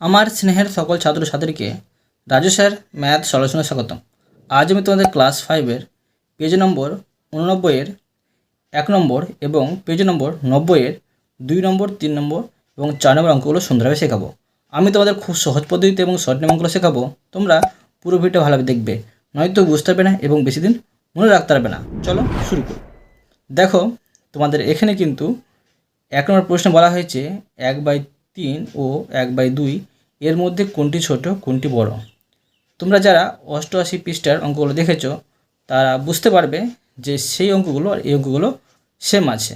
আমার স্নেহের সকল ছাত্রছাত্রীকে রাজু স্যার ম্যাথ সলিউশনে স্বাগতম। আজ আমি তোমাদের ক্লাস ফাইভের পেজ নম্বর উননব্বইয়ের এক নম্বর এবং পেজ নম্বর নব্বইয়ের দুই নম্বর, তিন নম্বর এবং চার নম্বর অঙ্কগুলো সুন্দরভাবে শেখাবো। আমি তোমাদের খুব সহজ পদ্ধতিতে এবং শর্ট নিয়ম অঙ্কগুলো শেখাবো। তোমরা পুরো ভিডিও ভালোভাবে দেখবে, নয়তো বুঝতে পারবে না এবং বেশি দিন মনে রাখতে পারবে না। চলো শুরু করি। দেখো, তোমাদের এখানে কিন্তু এক নম্বর প্রশ্নে বলা হয়েছে এক বাই তিন ও এক বাই দুই, এর মধ্যে কোনটি ছোট, কোনটি বড়? তোমরা যারা অষ্টআশি পৃষ্ঠার অঙ্কগুলো দেখেছ, তারা বুঝতে পারবে যে সেই অঙ্কগুলো আর এই অঙ্কগুলো সেম আছে।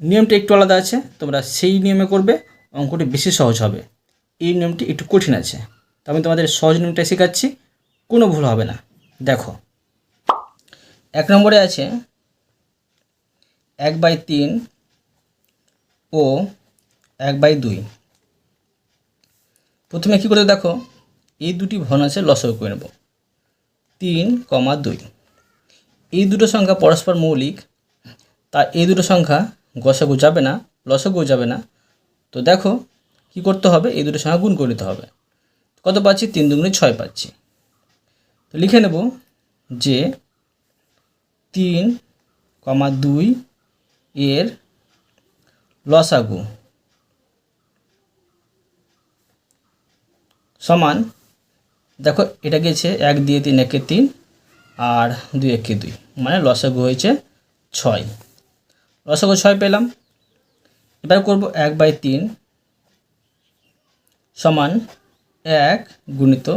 নিয়মটা একটু আলাদা আছে, তোমরা সেই নিয়মে করবে, অঙ্কটি বেশি সহজ হবে। এই নিয়মটি একটু কঠিন আছে, তো আমি তোমাদের সহজ নিয়মটা শেখাচ্ছি, কোনো ভুল হবে না। দেখো, এক নম্বরে আছে এক বাই তিন ও এক বাই দুই। প্রথমে কী করে দেখো? এই দুটি ভগ্নাংশে লসও করে নেব। তিন কমা দুই। এই দুটো সংখ্যা পরস্পর মৌলিক, তা এই দুটো সংখ্যা গসাগু যাবে না, লসগু যাবে না। তো দেখো, কি করতে হবে? এই দুটো সংখ্যা গুণ করে নিতে হবে। কত পাচ্ছি? তিন দুগুণে ছয় পাচ্ছি। তো লিখে নেব যে তিন কমা দুই এর লসাগু। সমান, দেখো এটা গেছে এক দিয়ে তিন, একে তিন, আর দুই, একে দুই মানে লসাগু হয়েছে ছয়। লসাগু ছয় পেলাম। এবার করব এক বাই তিন সমান এক গুণিত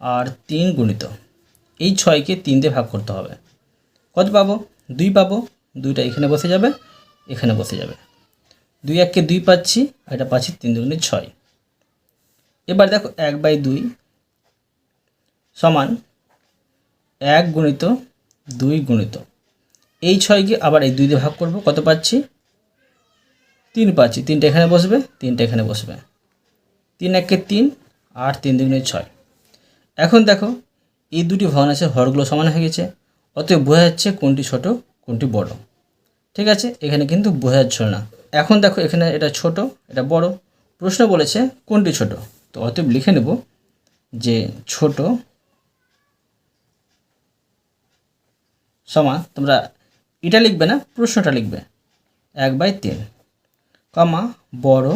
আর তিন গুণিত। এই ছয়কে তিন ভাগ করতে হবে। কত পাবো? দুই পাবো। দুইটা এখানে বসে যাবে, এখানে বসে যাবে। দুই এককে দুই পাচ্ছি, আর এটা পাচ্ছি তিন দুগুণে ছয়। এবার দেখো এক বাই দুই সমান এক গুণিত দুই গুণিত। এই ছয়কে আবার এই দুই দিয়ে ভাগ করব, কত পাচ্ছি? তিন পাচ্ছি। তিনটা এখানে বসবে, তিনটা এখানে বসবে। তিন একে তিন আর তিন দুগুণে ছয়। এখন দেখো, এই দুটি ভগ্নাংশের হরগুলো সমান হয়ে গেছে, অতএব বোঝা যাচ্ছে কোনটি ছোট, কোনটি বড়। ঠিক আছে? এখানে কিন্তু বোঝা যাচ্ছিল না। এখন দেখো, এখানে এটা ছোট, এটা বড়। প্রশ্ন বলেছে কোনটি ছোট? তো অতএব লিখে নেব যে ছোট সমান, তোমরা এটা লিখবে না, প্রশ্নটা লিখবে। এক বাই তিন, কমা বড়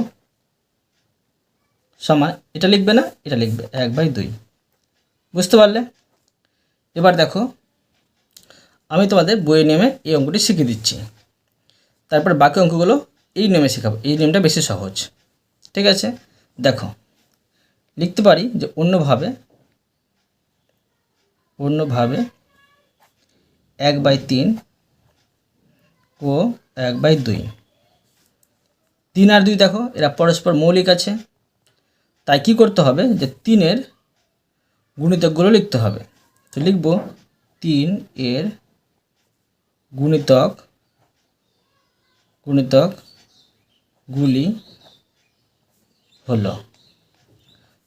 সমান, এটা লিখবে না, এটা লিখবে। এক বাই দুই। বুঝতে পারলে? এবার দেখো, আমি তোমাদের বইয়ে নেমে এই অঙ্কটি শিখিয়ে দিচ্ছি। তারপর বাকি অঙ্কগুলো এই নিয়মে শেখাবো। এই নিয়মটা বেশি সহজ। ঠিক আছে? দেখো লিখতে পারি যে অন্যভাবে অন্যভাবে এক বাই তিন ও এক বাই দুই। তিন আর দুই দেখো, এরা পরস্পর মৌলিক আছে। তাই কি করতে হবে যে তিনের গুণিতকগুলো লিখতে হবে। তো লিখব তিন এর গুণিতক গুণিতক গুলি হলো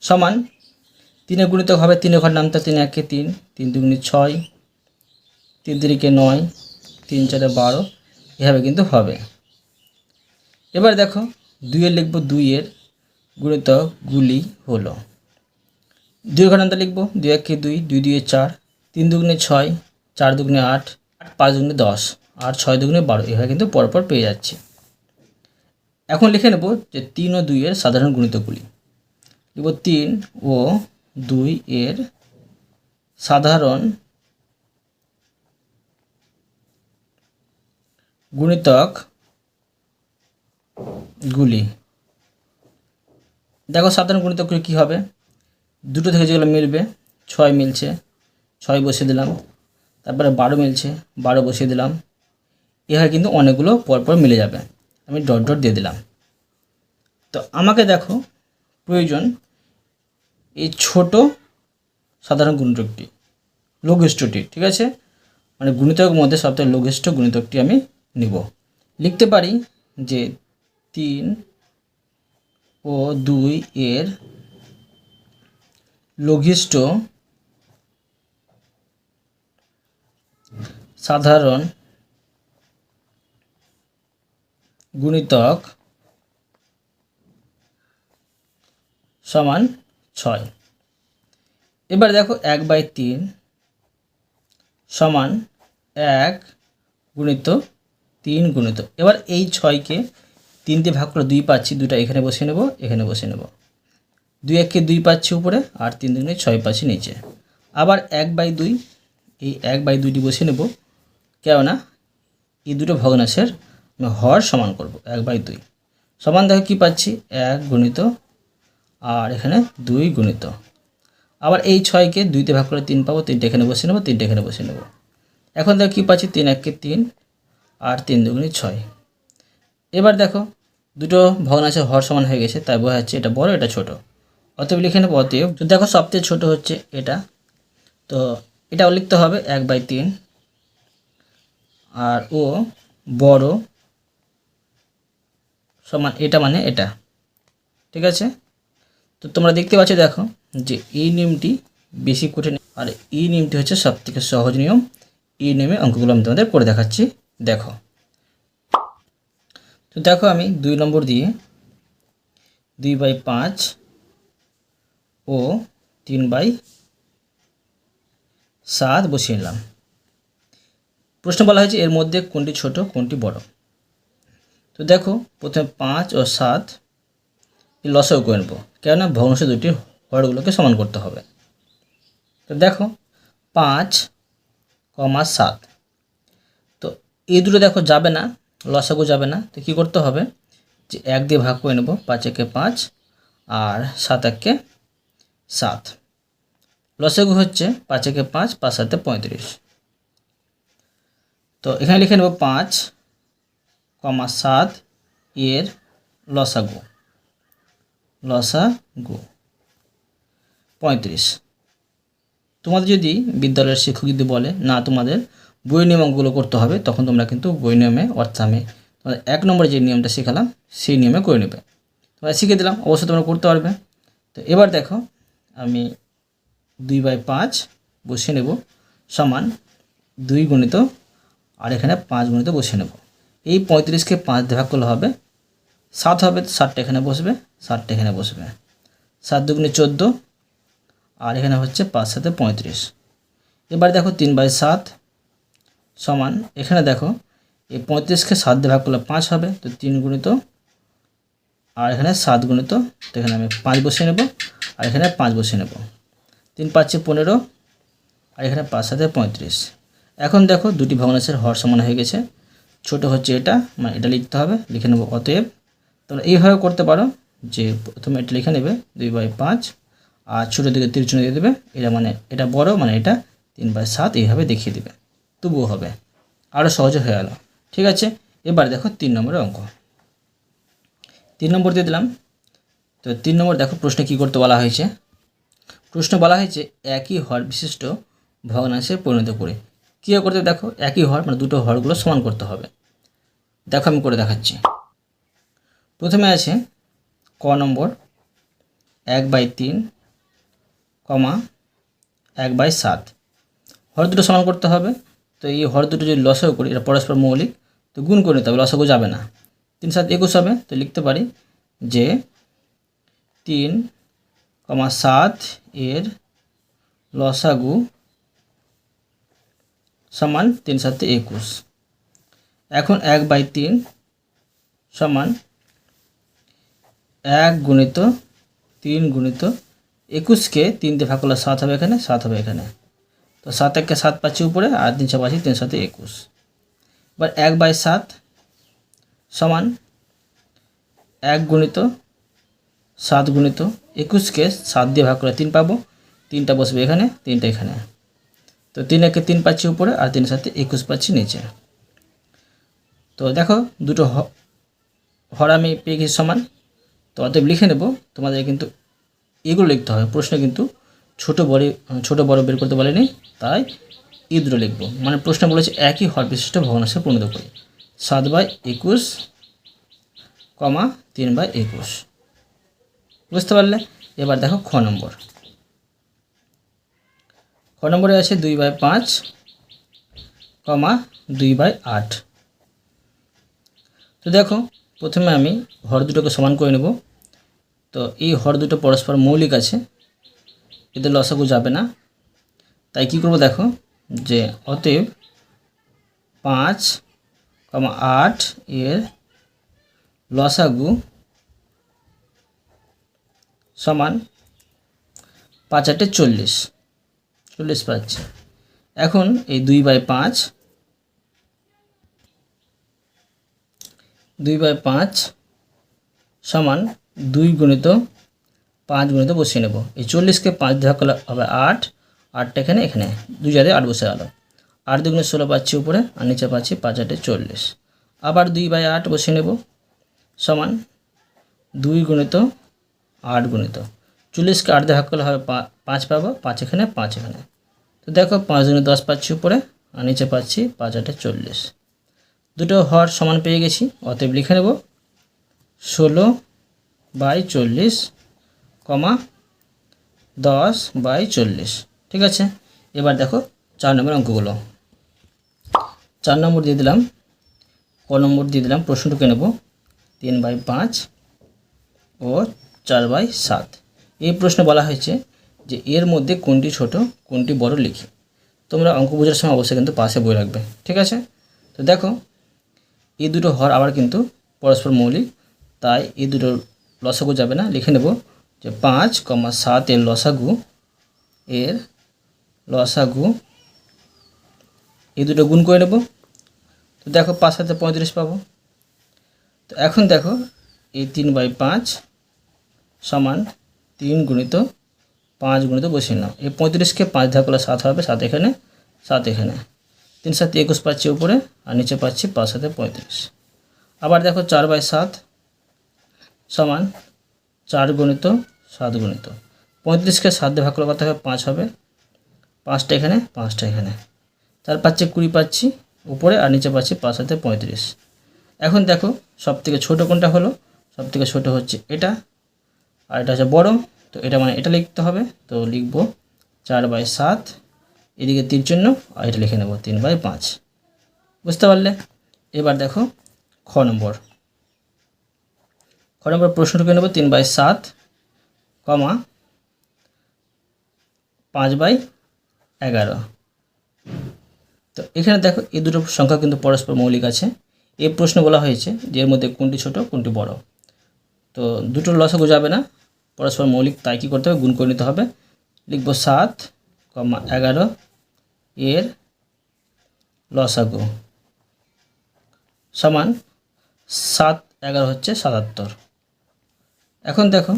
সমান তিনের গুণিতক হবে তিনের ঘর নামতে তিন একে তিন তিন দুগুণি ছয়, তিন তিরিকে নয়, তিন চারে বারো, এভাবে কিন্তু হবে। এবার দেখো দুইয়ের লিখব দুইয়ের গুণিতক গুলি হলো। দুই ঘণ্টা লিখব দুই একে দুই দুই দুয়ে চার, তিন দুগুণে ছয়, চার দুগুণে আট আট পাঁচ দুগুণে দশ, আর ছয় দুগুণে বারো, এভাবে কিন্তু পরপর পেয়ে যাচ্ছে। এখন লিখে নেব যে তিন ও দুইয়ের সাধারণ গুণিতকগুলি লিখব তিন ও দুই এর সাধারণ গুণিতক গুলি। দেখো সাধারণ গুণিতকগুলি কী হবে? দুটো থেকে যেগুলো মিলবে, ছয় মিলছে, ছয় বসিয়ে দিলাম। তারপরে বারো মিলছে, বারো বসিয়ে দিলাম। এভাবে কিন্তু অনেকগুলো পরপর মিলে যাবে। আমি ডট ডট দিয়ে দিলাম। তো আমাকে দেখো প্রয়োজন এই ছোট সাধারণ গুণিতকটি লঘিষ্ঠটি ঠিক আছে? মানে গুণিতকের মধ্যে সবথেকে লঘিষ্ঠ গুণিতকটি আমি নিব। লিখতে পারি যে তিন ও দুই এর লঘিষ্ঠ সাধারণ গুণিতক সমান ছয়। এবার দেখো এক বাই তিন সমান এক গুণিত তিন গুণিত। এবার এই ছয়কে তিন দিয়ে ভাগ করে দুই পাচ্ছি, দুটা এখানে বসে নেব, এখানে বসে নেব। দুই এককে দুই পাচ্ছি উপরে, আর তিন দুগুণে ছয় পাচ্ছি নিচে। আবার এক বাই দুই, এই এক বাই দুইটি বসে নেব। কেননা এই দুটো ভগ্নাংশের হর সমান করব, এক বাই দুই। সমান দেখো কী পাচ্ছি? এক গুণিত আর এখানে দুই গুণিত। আবার এই ছয়কে দুইতে ভাগ করে তিন পাবো, তিনটে এখানে বসে নেব, তিনটে এখানে বসে নেব। এখন দেখো কী পাচ্ছি? তিন এককে তিন আর তিন দুগুণে ছয়। এবার দেখো, দুটো ভগ্নাংশের হর সমান হয়ে গেছে, তাই বোঝা যাচ্ছে এটা বড়, এটা ছোট। অতএব লিখে নেব অতএব। দেখো সবথেকে ছোট হচ্ছে এটা, তো এটাও লিখতে হবে এক বাই তিন। আর ও বড় সমান, এটা মানে এটা। ঠিক আছে? তো তোমরা দেখতে পাচ্ছ, দেখো, যে এই নিয়মটি বেশি কঠিন, আর এই নিয়মটি হচ্ছে সব থেকে সহজ নিয়ম। এই নিয়মে অঙ্কগুলো আমি তোমাদের করে দেখাচ্ছি। দেখো, তো দেখো আমি দুই নম্বর দিয়ে দুই বাই পাঁচ ও তিন বাই সাত বসিয়ে নিলাম। প্রশ্ন বলা হয়েছে, এর মধ্যে কোনটি ছোট, কোনটি বড়? তো দেখো, প্রথমে পাঁচ ও সাত লসও করে নেব। কেননা ভগ্নাংশ দুটি হরগুলোকে সমান করতে হবে। তো দেখো, পাঁচ, কমা সাত। তো এই দুটো দেখো যাবে না লসাগু যাবে না। তো কী করতে হবে? যে এক দিয়ে ভাগ করে নেব, পাঁচ একে পাঁচ আর সাত এককে সাত। লসাগু হচ্ছে পাঁচ একে পাঁচ পাঁচ সাতে পঁয়ত্রিশ। তো এখানে লিখে নেব পাঁচ, কমা সাত এর লসাগু। লসাগু পঁয়ত্রিশ। তোমাদের যদি বিদ্যালয়ের শিক্ষক যদি বলে, না, তোমাদের বই নিয়ম অঙ্কগুলো করতে হবে, তখন তোমরা কিন্তু বই নিয়মে অর্থাৎ আমি তোমাদের এক নম্বরে যে নিয়মটা শেখালাম, সেই নিয়মে করে নেবে। তোমরা শিখে দিলাম, অবশ্যই তোমরা করতে পারবে। তো এবার দেখো, আমি দুই বাই পাঁচ বসিয়ে নেব, সমান দুই গণিত, আর এখানে পাঁচ গণিত বসিয়ে নেব। এই পঁয়ত্রিশকে পাঁচ ভাগ করলে হবে সাত হবে তো ষাটটা এখানে বসবে ষাটটা এখানে বসবে। সাত দুগুণে চোদ্দ, আর এখানে হচ্ছে পাঁচ সাথে পঁয়ত্রিশ। এবার দেখো তিন বাই সাত সমান, এখানে দেখো এই পঁয়ত্রিশকে সাত দিয়ে ভাগ করলে পাঁচ হবে, তো তিন গুণিত, আর এখানে সাত গুণিত, তো এখানে আমি পাঁচ বসিয়ে নেব, আর এখানে পাঁচ বসিয়ে নেব। তিন পাঁচে পনেরো, আর এখানে পাঁচ সাথে পঁয়ত্রিশ। এখন দেখো দুটি ভগ্নাংশের হর সমান হয়ে গেছে, ছোট হচ্ছে এটা মানে এটা লিখতে হবে, লিখে নেব অতএব তোমরা এইভাবে করতে পারো যে প্রথমে এটা লিখে নেবে দুই বাই পাঁচ, আর ছোটো দিকে তিরচুনে দিয়ে দেবে। এটা মানে এটা বড় মানে এটা তিন বাই সাত, এইভাবে দেখিয়ে দেবে। তবুও হবে। আরও সহজে হয়ে গেল। ঠিক আছে? এবার দেখো তিন নম্বরের অঙ্ক। তিন নম্বর দিয়ে দিলাম। তো তিন নম্বর দেখো প্রশ্নে কী করতে বলা হয়েছে? প্রশ্ন বলা হয়েছে, একই হর বিশিষ্ট ভগ্নাংশে পরিণত করে। কী করতে দেখো, একই হর মানে দুটো হরগুলো সমান করতে হবে। দেখো আমি করে দেখাচ্ছি। প্রথমে আছে ক নম্বর এক বাই তিন কমা এক বাই সাত। হর দুটো সমান করতে হবে, তো এই হর দুটো যদি লসাগু করি, এটা পরস্পর মৌলিক, তো গুণ করে নিতে হবে লসাগু যাবে না। তিন সাত একুশ হবে, তো লিখতে পারি যে তিন কমা সাত এর লসাগু সমান তিন সাতে একুশ। এখন এক বাই তিন সমান এক গুণিত তিন গুণিত একুশকে তিন দিয়ে ভাগ করলে সাত হবে এখানে, সাত হবে এখানে। তো সাত এককে সাত পাচ্ছি উপরে, আর তিন ছ পাচ্ছি তিন সাথে একুশ। এবার এক বাই সাত সমান এক গুণিত সাত গুণিত একুশকে সাত দিয়ে ভাগ করে তিন পাবো। তিনটা বসবে এখানে, তিনটা এখানে। তো তিন একে তিন পাচ্ছি উপরে, আর তিনের সাথে একুশ পাচ্ছি নিচে। তো দেখো, দুটো হর আমি পেয়ে সমান। তো অতএব লিখে নেব, তোমাদের কিন্তু এগুলো লিখতে হবে। প্রশ্ন কিন্তু ছোট বড় ছোট বড় বের করতে বলেনি, তাই এই দুটো লিখব। মানে প্রশ্ন বলেছে একই হর বিশিষ্ট ভগ্নাংশে পরিণত করি। সাত বাই একুশ, কমা তিন বাই একুশ। বুঝতে পারলে? এবার দেখো খ নম্বর। খ নম্বরে আছে দুই বাই পাঁচ, কমা দুই বাই আট। তো দেখো প্রথমে আমি হর দুটোকে সমান করে নেব। তো এই হর দুটো পরস্পর মৌলিক আছে, এদের লসাগু যাবে না। তাই কি করব দেখো যে অতএব পাঁচ কমা আট এর লসাগু সমান পাঁচ আটে চল্লিশ চল্লিশ পাচ্ছি। এখন এই দুই বাই পাঁচ দুই বাই পাঁচ সমান দুই গুণিত পাঁচ গুণিত বসিয়ে নেব। এই চল্লিশকে পাঁচ ভাগ করলে হবে আট। আটটা এখানে এখানে। দুই জায়গায় আট বসে গেল। আট দুগুণে ষোলো পাচ্ছি উপরে, আর নিচে পাচ্ছি পাঁচ আটে চল্লিশ। আবার দুই বাই আট বসিয়ে নেব। সমান দুই গুণিত আট গুণিত। চল্লিশকে আট দিয়ে করলে হবে পাঁচ পাবো। পাঁচ এখানে পাঁচ এখানে। তো দেখো পাঁচ দুগুণে দশ পাচ্ছি উপরে, আর নিচে পাচ্ছি পাঁচ আটে চল্লিশ। দুটো হর সমান পেয়ে গেছি, অতএব লিখে নেব ষোলো বাই চল্লিশ কমা দশ বাই চল্লিশ। ঠিক আছে? এবার দেখো চার নম্বর অঙ্কগুলো। চার নম্বর দিয়ে দিলাম, ক নম্বর দিয়ে দিলাম, প্রশ্নটুকে নেব, তিন বাই পাঁচ ও চার বাই সাত। এই প্রশ্নে বলা হয়েছে যে এর মধ্যে কোনটি ছোট, কোনটি বড় লিখি। তোমরা অঙ্ক বোঝার সময় অবশ্যই কিন্তু পাশে বই রাখবে। ঠিক আছে? তো দেখো এই দুটো হর আবার কিন্তু পরস্পর মৌলিক, তাই এই দুটো লসাগু যাবে না। লিখে নেব যে পাঁচ কমা সাত এর লসাগু এর লসাগু, এই দুটো গুণ করে নেব। তো দেখো পাঁচ সাথে পঁয়ত্রিশ পাবো। তো এখন দেখো এই তিন বাই পাঁচ সমান তিন গুণিত পাঁচ গুণিত বসিয়ে নাও। এই পঁয়ত্রিশকে পাঁচ ধাপ করলে সাত হবে, সাত এখানে সাত এখানে। তিন সাথে একুশ পাচ্ছি উপরে আর নিচে পাচ্ছি পাঁচ সাথে পঁয়ত্রিশ। আবার দেখো চার বাই সাত সমান চার গুণিত সাত গুণিত। পঁয়ত্রিশকে সাত দিয়ে ভাগ করে করতে হবে? পাঁচ হবে। পাঁচটা এখানে পাঁচটা এখানে। তার পাচ্ছে কুড়ি পাচ্ছি উপরে আর নিচে পাচ্ছি পাঁচ সাথে পঁয়ত্রিশ। এখন দেখো সব থেকে ছোটো কোনটা হলো? সব থেকে ছোটো হচ্ছে এটা আর এটা হচ্ছে বড়, তো এটা মানে এটা লিখতে হবে। তো লিখব চার বাই সাত এদিকে তীর চিহ্ন আর এটা লিখে নেব তিন বাই পাঁচ। বুঝতে পারলে? এবার দেখো খ নম্বর। খ নম্বর প্রশ্ন প্রশ্নটুকু নেব তিন বাই সাত, কমা পাঁচ বাই এগারো। তো এখানে দেখো এই দুটো সংখ্যা কিন্তু পরস্পর মৌলিক আছে। এই প্রশ্ন বলা হয়েছে যে এর মধ্যে কোনটি ছোট, কোনটি বড়। তো দুটো লসাগু যাবে না, পরস্পর মৌলিক তাই কী করতে হবে? গুণ করে নিতে হবে। লিখব সাত, কমা এগারো এর লসাগু সমান সাত এগারো হচ্ছে সাতাত্তর। এখন দেখো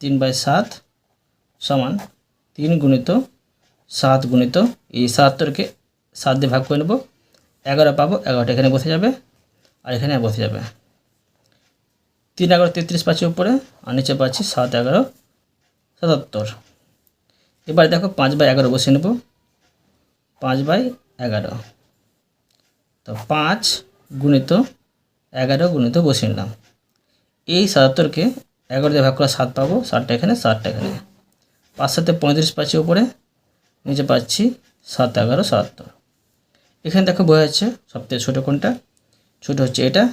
তিন বাই সাত সমান তিন গুণিত সাত গুণিত এই সাতাত্তরকে সাত দিয়ে ভাগ করে নেব। এগারো পাবো, এগারোটা এখানে বসে যাবে আর এখানে বসে যাবে। তিন এগারো তেত্রিশ পাচ্ছি উপরে আর নিচে পাচ্ছি সাত এগারো সাতাত্তর। এবার দেখো পাঁচ বাই এগারো বসে নেব। পাঁচ বাই এগারো। তো পাঁচ গুণিত এগারো গুণিত বসে নিলাম। এই সাতাত্তরকে এগারো দিয়ে ভাগ করে সাত পাবো, সাতটা এখানে সাতটা এখানে। পাঁচ সাথে পঁয়ত্রিশ পাচ্ছি উপরে, নিচে পাচ্ছি সাত, এগারো, সাতাত্তর। এখানে দেখো বোঝা যাচ্ছে সবথেকে ছোটো কোনটা? ছোটো হচ্ছে এটা,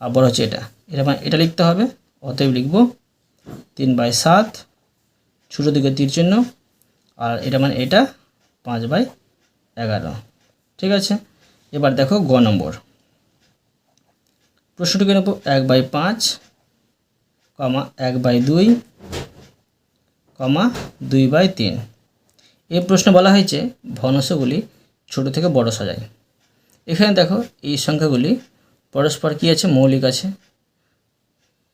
আর বড় হচ্ছে এটা। এটা মানে এটা লিখতে হবে, অতএব লিখব তিন বাই সাত, ছোটো দিকে তীর চিহ্ন, আর এটা মানে এটা পাঁচ বাই এগারো। ঠিক আছে? এবার দেখো গ নম্বর। প্রশ্নটিকে নেব এক বাই পাঁচ, কমা এক বাই দুই, কমা দুই বাই তিন। এই প্রশ্নে বলা হয়েছে ভগ্নাংশগুলি ছোট থেকে বড় সাজায়। এখানে দেখো এই সংখ্যাগুলি পরস্পর কী আছে? মৌলিক আছে।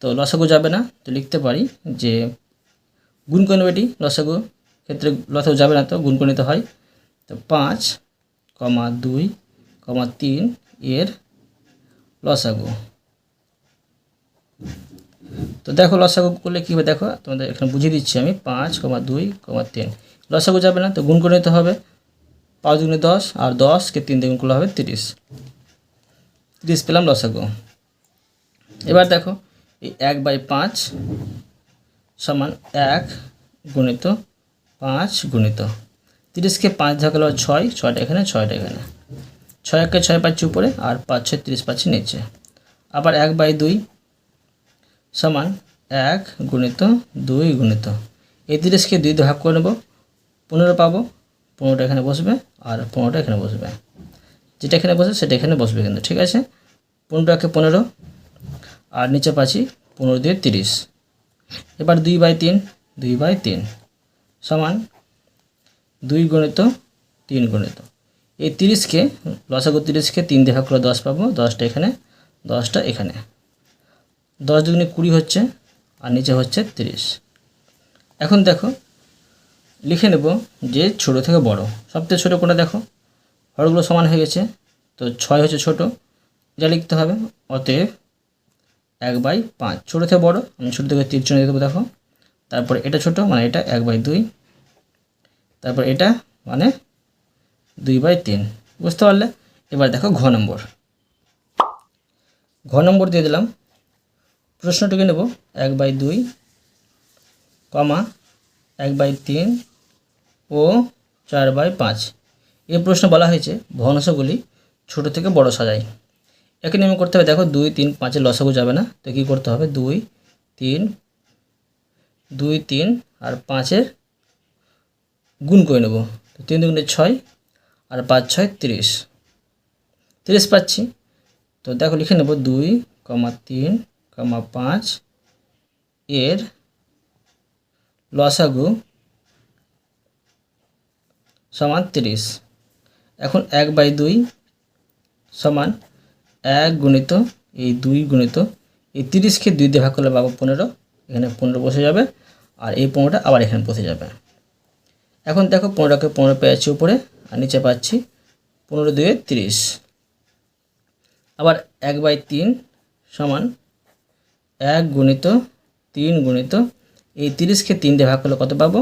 তো লসাগু যাবে না। তো লিখতে পারি যে গুণ করে এটি লসাগু ক্ষেত্রে লসাগু যাবে না তো গুণ করে নিতে হয়। তো পাঁচ, কমা দুই, কমা তিন এর লসাগু তো দেখো লসাগু করলে কী হবে? দেখো তোমাদের এখানে বুঝিয়ে দিচ্ছি আমি। পাঁচ, কমা দুই, কমা তিন। লসাগু যাবে না তো গুণ করে নিতে হবে। পাঁচ দুগুণে দশ আর দশকে তিন দিয়ে গুণ করলে হবে তিরিশ। তিরিশ পেলাম লসাগু এবার দেখো, এই এক বাই পাঁচ সমান এক গুণিত পাঁচ গুণিত। তিরিশকে পাঁচ হলো ছয়, ছয়টা এখানে ছয়টা এখানে। ছয় একে ছয় পাচ্ছি উপরে আর পাঁচ ছয় তিরিশ পাচ্ছি নিচে। আবার এক বাই দুই সমান এক গুণিত দুই গুণিত। এই তিরিশকে দুই ভাগ করে নেব। পনেরো পাবো, পনেরোটা এখানে বসবে আর পনেরোটা এখানে বসবে। যেটা এখানে বসে সেটা এখানে বসবে কিন্তু, ঠিক আছে? পনেরো একে পনেরো আর নিচে পাচ্ছি পনেরো দিয়ে তিরিশ। এবার দুই বাই তিন, দুই বাই তিন। সমান দুই গণিত তিন গণিত। এই তিরিশকে, লসাগু তিরিশকে তিন ভাগ করে দশ পাবো, দশটা এখানে দশটা এখানে। দশ দুগুণে কুড়ি হচ্ছে, আর নিচে হচ্ছে তিরিশ। এখন দেখো, লিখে নেব যে ছোট থেকে বড়। সবথেকে ছোটো কোনটা দেখো? হরগুলো সমান হয়ে গেছে, তো ছয় হচ্ছে ছোট। যা লিখতে হবে, অতএব এক বাই পাঁচ। ছোটো থেকে বড়, আমি ছোটো থেকে তীর চিহ্ন দেবো, দেখো। তারপর এটা ছোট মানে এটা এক বাই দুই। তারপর এটা মানে দুই বাই তিন। বুঝতে পারলে? এবার দেখো ঘ নম্বর। ঘ নম্বর দিয়ে দিলাম। প্রশ্নটিকে নেব। এক বাই দুই, কমা এক বাই তিন ও চার বাই পাঁচ। এই প্রশ্ন বলা হয়েছে, ভগ্নাংশগুলি ছোট থেকে বড় সাজাই একে নিয়ম করতে হবে, দেখো দুই, তিন, পাঁচের লসাগু যাবে না। তো কী করতে হবে? দুই, তিন দুই, তিন আর পাঁচের গুণ করে নেব। তিন দুগুণে ছয় আর পাঁচ, ছয়, তিরিশ। তিরিশ পাচ্ছি। তো দেখো লিখে নেব দুই, কমা তিন, কমা পাঁচ এর লসাগু সমান তিরিশ। এখন এক বাই দুই সমান এক গুণিত এই দুই গুণিত এই তিরিশকে দুই দিয়ে করলে পাবো পনেরো। এখানে পনেরো বসে যাবে। আর এই পনেরোটা আবার এখানে বসে যাবে। এখন দেখো পনেরোকে পনেরো পেয়েছি উপরে, আর নিচে পাচ্ছি পনেরো দুয়ে তিরিশ। আবার এক বাই তিন সমান এক গুণিত তিন গুণিত এই তিরিশকে তিন দিয়ে ভাগ করলে কত পাবো?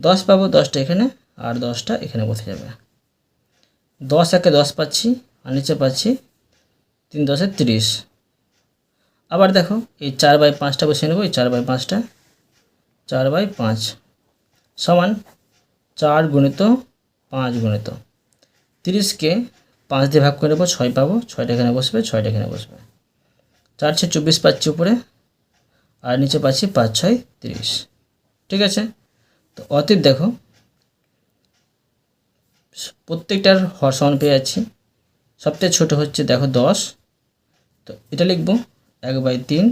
দশ পাবো, দশটা এখানে, আর দশটা এখানে বসে যাবে। দশ একে দশ পাচ্ছি, আর নিচে পাচ্ছি তিন দশে তিরিশ। আবার দেখো এই চার বাই পাঁচটা বসে নেব, এই চার বাই পাঁচটা চার বাই পাঁচ সমান চার গুণিত পাঁচ গুণিত। তিরিশকে পাঁচ দিয়ে ভাগ করে নেব, ছয় পাবো ছয়টা এখানে বসবে ছয়টা এখানে বসবে। চার ছয় চব্বিশ পাচ্ছি উপরে, আর নিচে পাচ্ছি পাঁচ ছয় তিরিশ। ঠিক আছে? তো অতীত দেখো, প্রত্যেকটার হর সমান পেয়ে যাচ্ছি। সবথেকে ছোটো হচ্ছে দেখো দশ। তো এটা লিখব এক বাই তিন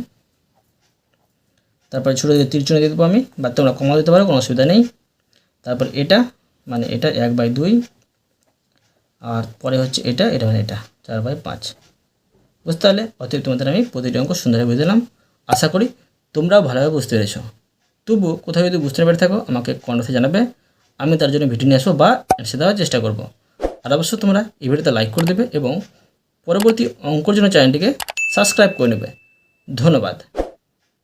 তারপরে ছোটো দিকে তিরচুনে দিয়ে দেবো আমি, বা তোমরা কমা দিতে পারো, কোনো অসুবিধা নেই। তারপর এটা মানে এটা এক বাই দুই, আর পরে হচ্ছে এটা এটা মানে এটা, চার বাই পাঁচ। বুঝতে পারলে? অতএব তোমাদের আমি প্রতিটি অঙ্ক সুন্দরভাবে বুঝে দিলাম। আশা করি তোমরাও ভালোভাবে বুঝতে পেরেছ। তবুও কোথাও যদি বুঝতে পেরে থাকো, আমাকে কমেন্টে জানাবে। আমি তার জন্য ভিডিও নিয়ে আসব বা এসে দেওয়ার চেষ্টা করব। আর অবশ্যই তোমরা এই ভিডিওতে লাইক করে দেবে এবং পরবর্তী অঙ্কর জন্য চ্যানেলটিকে সাবস্ক্রাইব করে নেবে। ধন্যবাদ।